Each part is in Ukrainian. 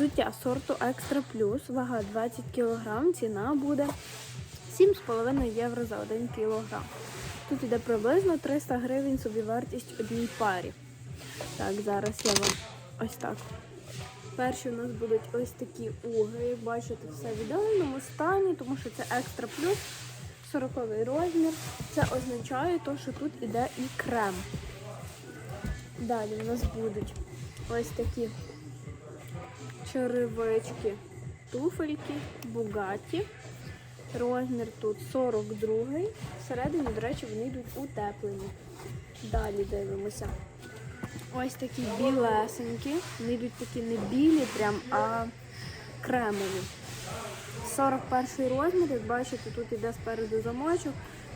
Взуття сорту Екстра Плюс, вага 20 кг, ціна буде 7,5 євро за 1 кг. Тут іде приблизно 300 гривень собівартість одній парі. Так, зараз я вам ось так. Перші у нас будуть ось такі уги. Як бачите, все в ідеальному стані, тому що це екстра плюс 40 розмір. Це означає, то, що тут іде і крем. Далі у нас будуть ось такі черевички, туфельки, бугаті. Розмір тут 42 Всередині, до речі, вони йдуть утеплені. Далі дивимося. Ось такі білесенькі. Вони йдуть такі не білі, прям, а кремові. 41 розмір, як бачите, тут іде спереду замочок.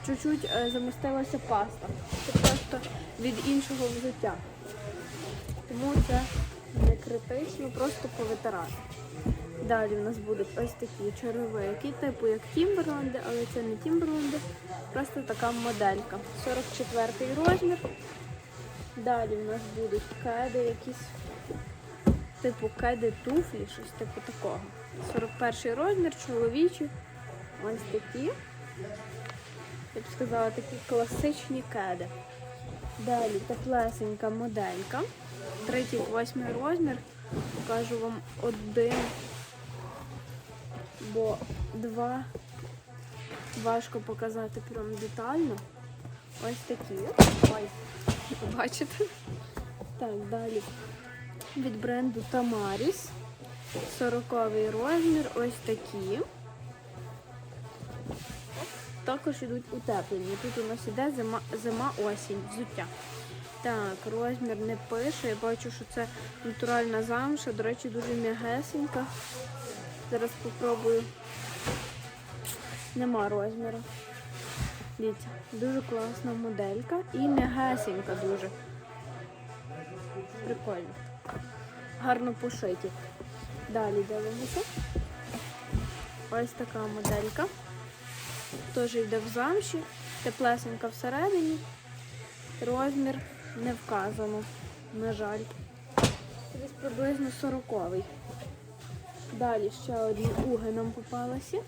Чуть-чуть е, замістилася паста. Це просто від іншого взуття. Тому це не критично, просто повитирати. Далі у нас будуть ось такі черевики, типу як Тімберленди, але це не Тімберленди, просто така моделька. 44 розмір. Далі у нас будуть кеди якісь, типу кеди туфлі, щось типу такого. 41 розмір, чоловічі. Ось такі. Я б сказала, такі класичні кеди. Далі теплесенька моделька. 38 розмір. Покажу вам один, бо два важко показати прям детально. Ось такі. Ой, бачите? Так, далі. Від бренду Tamaris. 40 розмір. Ось такі. Також йдуть утеплені. Тут у нас іде зима, зима взуття. Так, розмір не пише. Я бачу, що це натуральна замша. До речі, дуже м'ягесенька. Зараз спробую. Нема розміру. Дивіться, дуже класна моделька і м'ягесенька дуже. Прикольно. Гарно пошиті. Далі дивимося. Ось така моделька. Теж йде в замші, теплесенька всередині. Розмір не вказано, на жаль. Десь приблизно 40-й. Далі ще одні уги нам попалися.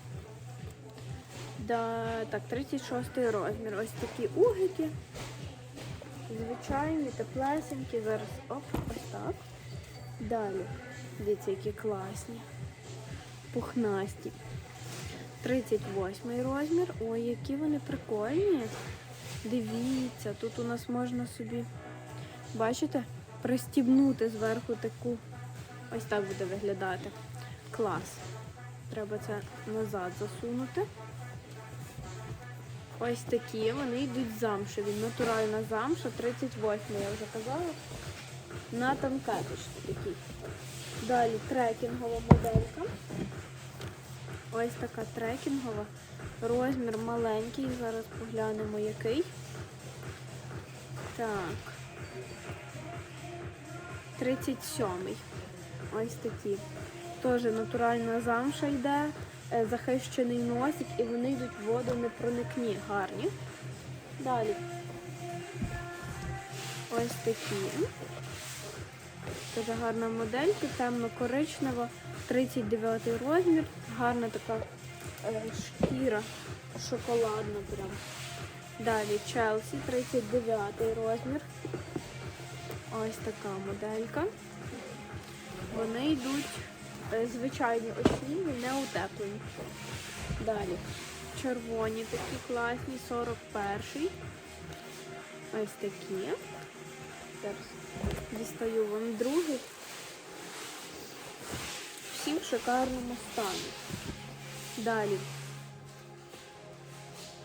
Да, так, 36 розмір. Ось такі угики. Звичайні, теплесенькі. Зараз оп, ось так. Далі. Дивіться, які класні. Пухнасті. 38 розмір. Ой, які вони прикольні. Дивіться, тут у нас можна собі, бачите, пристібнути зверху таку. Ось так буде виглядати. Клас. Треба це назад засунути. Ось такі, вони йдуть замшеві. Натуральна замша, 38 я вже казала. На танкеточці такий. Далі трекінгова моделька. Ось така трекінгова. Розмір маленький. Зараз поглянемо який. Так. 37-й. Ось такі. Теж натуральна замша йде, е, захищений носик і вони йдуть в воду непроникні, гарні. Далі. Ось такі. Дуже гарна моделька, темно-коричнева, 39 розмір, гарна така е, шкіра, шоколадна прям. Далі Челсі, 39 розмір. Ось така моделька. Вони йдуть е, звичайні осінні, не утеплені. Далі червоні такі класні, 41-й. Ось такі. Зараз дістаю вам другий. Всі в шикарному стані. Далі.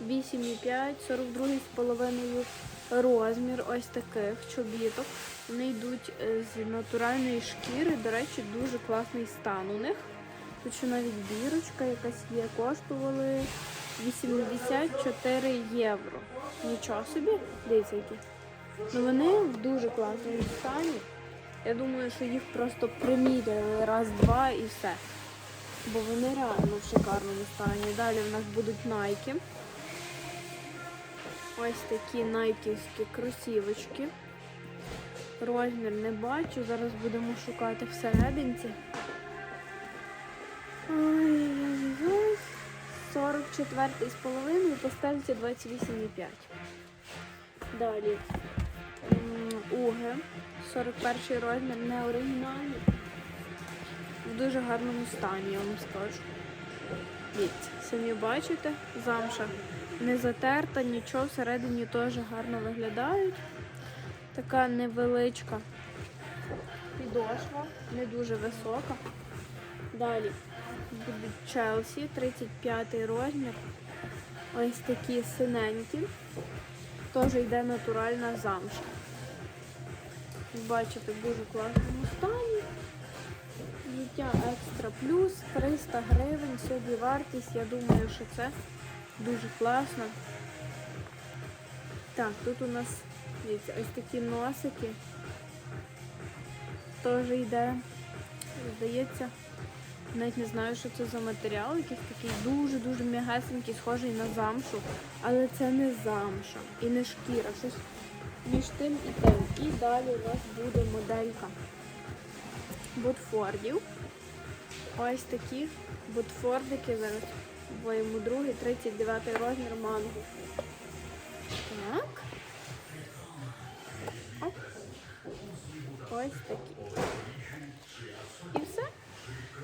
8,5, 42,5 розмір ось таких чобіток. Вони йдуть е, з натуральної шкіри. До речі, дуже класний стан у них. Тут ще навіть бірочка якась є, коштували 84 євро. Нічого собі, дивіться які. Ну вони в дуже класному стані. Я думаю, що їх просто приміряли раз-два і все. Бо вони реально в шикарному стані. Далі в нас будуть найки. Ось такі найківські кросівочки. Розмір не бачу. Зараз будемо шукати всерединці. Ой-ой-ой. 44 з половиною по стельці 28,5. Далі. М, Уги. 41 розмір, не оригінальний. В дуже гарному стані, я вам скажу. Дивіться, самі бачите, замша не затерта, нічого всередині теж гарно виглядають. Така невеличка підошва, не дуже висока. Далі будуть Челсі, 35 розмір. Ось такі синенькі. Теж йде натуральна замша. Бачите, в дуже класному стані. Життя екстра плюс 300 гривень. Сьогодні вартість. Я думаю, що це дуже класно. Так, тут у нас дивіться, ось такі носики. Теж йде. Здається, навіть не знаю, що це за матеріал, якийсь такий дуже-дуже м'ягесенький, схожий на замшу. Але це не замша і не шкіра. Щось між тим і тим. І далі у нас буде моделька ботфордів. Ось такі ботфордики зараз. Двоєму другий, 39 розмір манго. Так. Оп. Ось такі. І все.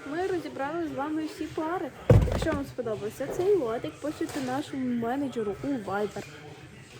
Ми розібрали з вами всі пари. Якщо вам сподобався цей лотик, пишіть нашому менеджеру у Viber.